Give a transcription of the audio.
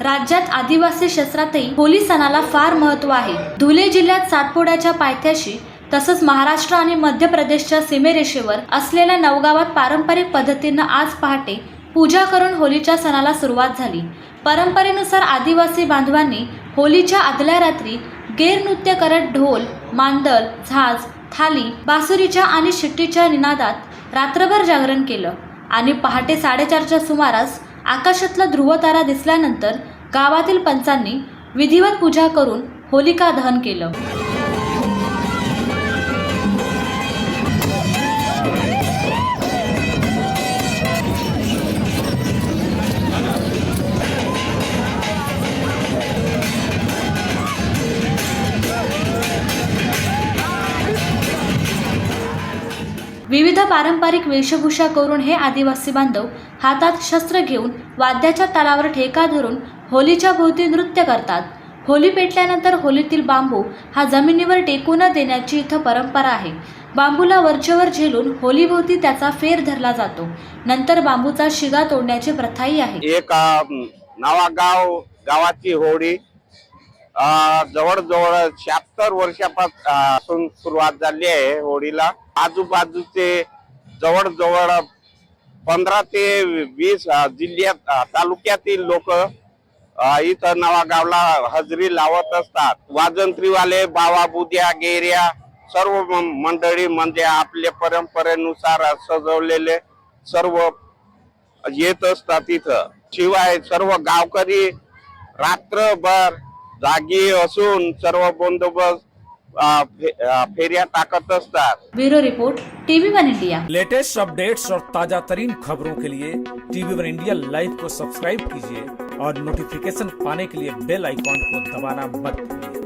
राज्यात आदिवासी क्षेत्रातही होली सणाला फार महत्त्व आहे. धुले जिल्ह्यात सातपुड्याच्या पायथ्याशी तसंच महाराष्ट्र आणि मध्य प्रदेशच्या सीमेरेषेवर असलेल्या नवगावात पारंपरिक पद्धतीनं आज पहाटे पूजा करून होलीच्या सणाला सुरुवात झाली. परंपरेनुसार आदिवासी बांधवांनी होलीच्या आदल्या रात्री गैरनृत्य करत ढोल मांदल झाज थाली बासुरीच्या आणि शिट्टीच्या निनादात रात्रभर जागरण केलं आणि पहाटे साडेचारच्या सुमारास आकाशातला ध्रुवतारा दिसल्यानंतर गावातील पंचांनी विधिवत पूजा करून होलिका दहन केलं. विविध पारंपरिक वेशभूषा करून हे आदिवासी बांधव हातात शस्त्र घेऊन वाद्याच्या तालावर ठेका धरून होलीच्या भोवती नृत्य करतात. होली पेटल्यानंतर होलीतील बांबू हा जमिनीवर टेकू न देण्याची इथं परंपरा आहे. बांबूला वरचेवर झेलून होलीभोवती त्याचा फेर धरला जातो. नंतर बांबूचा शिगा तोडण्याची प्रथाही आहे. एक नावागाव गावाची होळी जवळजवळ शहात्तर वर्षापासून सुरुवात झाली आहे होळीला आजूबाजूचे जवळजवळ पंधरा ते वीस जिल्ह्यात तालुक्यातील लोक इथं नवागावला हजेरी लावत असतात. वाजंत्रीवाले बावा बुद्या गेऱ्या सर्व म- मंडळी म्हणजे आपल्या परंपरेनुसार सजवलेले सर्व येत असतात इथं. शिवाय सर्व गावकरी रात्रभर जागी असून सर्व बंदोबस्त अं, ताकत असतात bureau report TV one India. Latest updates और ताज़ा तरीन खबरों के लिए टीवी वन इंडिया लाइव को सब्सक्राइब कीजिए और नोटिफिकेशन पाने के लिए बेल आइकॉन को दबाना मत भूलिए।